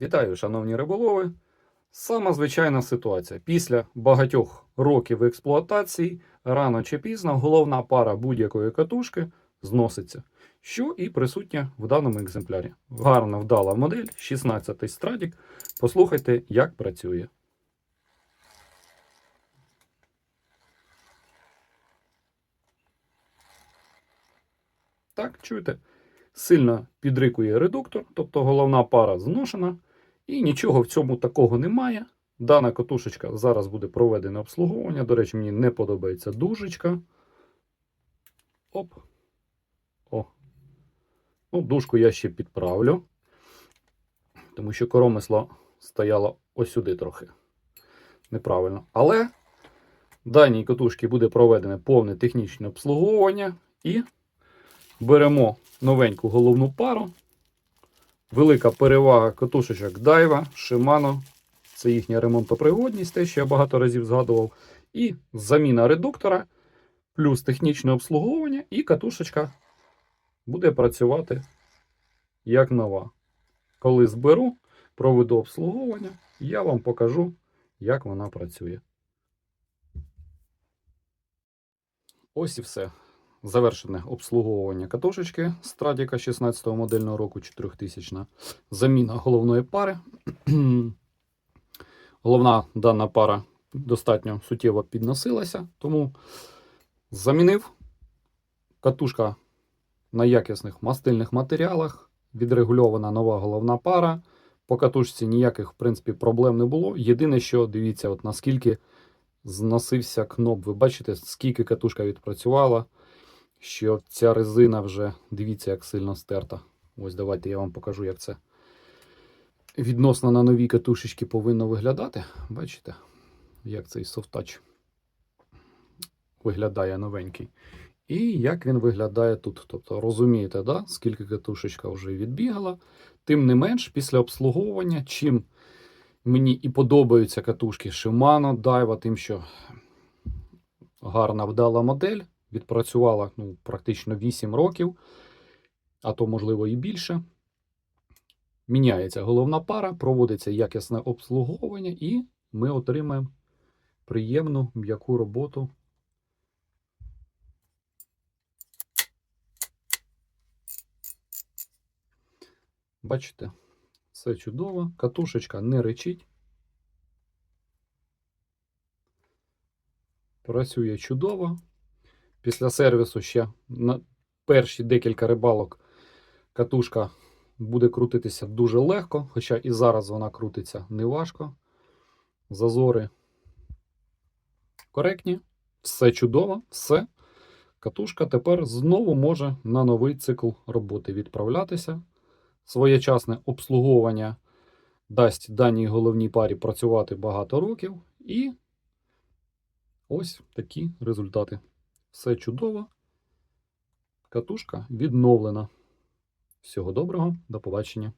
Вітаю, шановні риболови. Сама звичайна ситуація. Після багатьох років експлуатації, рано чи пізно, головна пара будь-якої катушки зноситься, що і присутня в даному екземплярі. Гарна вдала модель, 16-й страдік. Послухайте, як працює. Так, чуєте? Сильно підрикує редуктор, тобто головна пара зношена, і нічого в цьому такого немає. Дана катушечка зараз буде проведене обслуговування. До речі, мені не подобається дужечка. Оп. О. Ну, дужку я ще підправлю, тому що коромисло стояло ось сюди трохи. Неправильно. Але даній катушці буде проведене повне технічне обслуговування і беремо новеньку головну пару. Велика перевага катушечок Daiwa, Shimano. Це їхня ремонтопригодність, те, що я багато разів згадував. І заміна редуктора, плюс технічне обслуговування, і катушечка буде працювати як нова. Коли зберу, проведу обслуговування, я вам покажу, як вона працює. Ось і все. Завершене обслуговування катушечки Страдіка 16 модельного року 4000. Заміна головної пари. Головна дана пара достатньо суттєво підносилася, тому замінив катушка на якісних мастильних матеріалах. Відрегульована нова головна пара. По катушці ніяких, в принципі, проблем не було. Єдине, що дивіться, от наскільки зносився кноп. Ви бачите, скільки катушка відпрацювала що ця резина вже, дивіться, як сильно стерта. Ось давайте я вам покажу, як це відносно на новій катушечці повинно виглядати. Бачите, як цей софтач виглядає новенький. І як він виглядає тут. Тобто, розумієте, да? скільки катушечка вже відбігала. Тим не менш, після обслуговування, чим мені і подобаються катушки Shimano, Daiwa, тим, що гарна вдала модель відпрацювала ну, практично 8 років, а то, можливо, і більше. Міняється головна пара, проводиться якісне обслуговування, і ми отримаємо приємну м'яку роботу. Бачите, все чудово. Катушечка не речить. Працює чудово. Після сервісу ще на перші декілька рибалок катушка буде крутитися дуже легко, хоча і зараз вона крутиться неважко. Зазори коректні, все чудово, все. Катушка тепер знову може на новий цикл роботи відправлятися. Своєчасне обслуговування дасть даній головній парі працювати багато років. І ось такі результати. Все чудово. Катушка відновлена. Всього доброго, до побачення.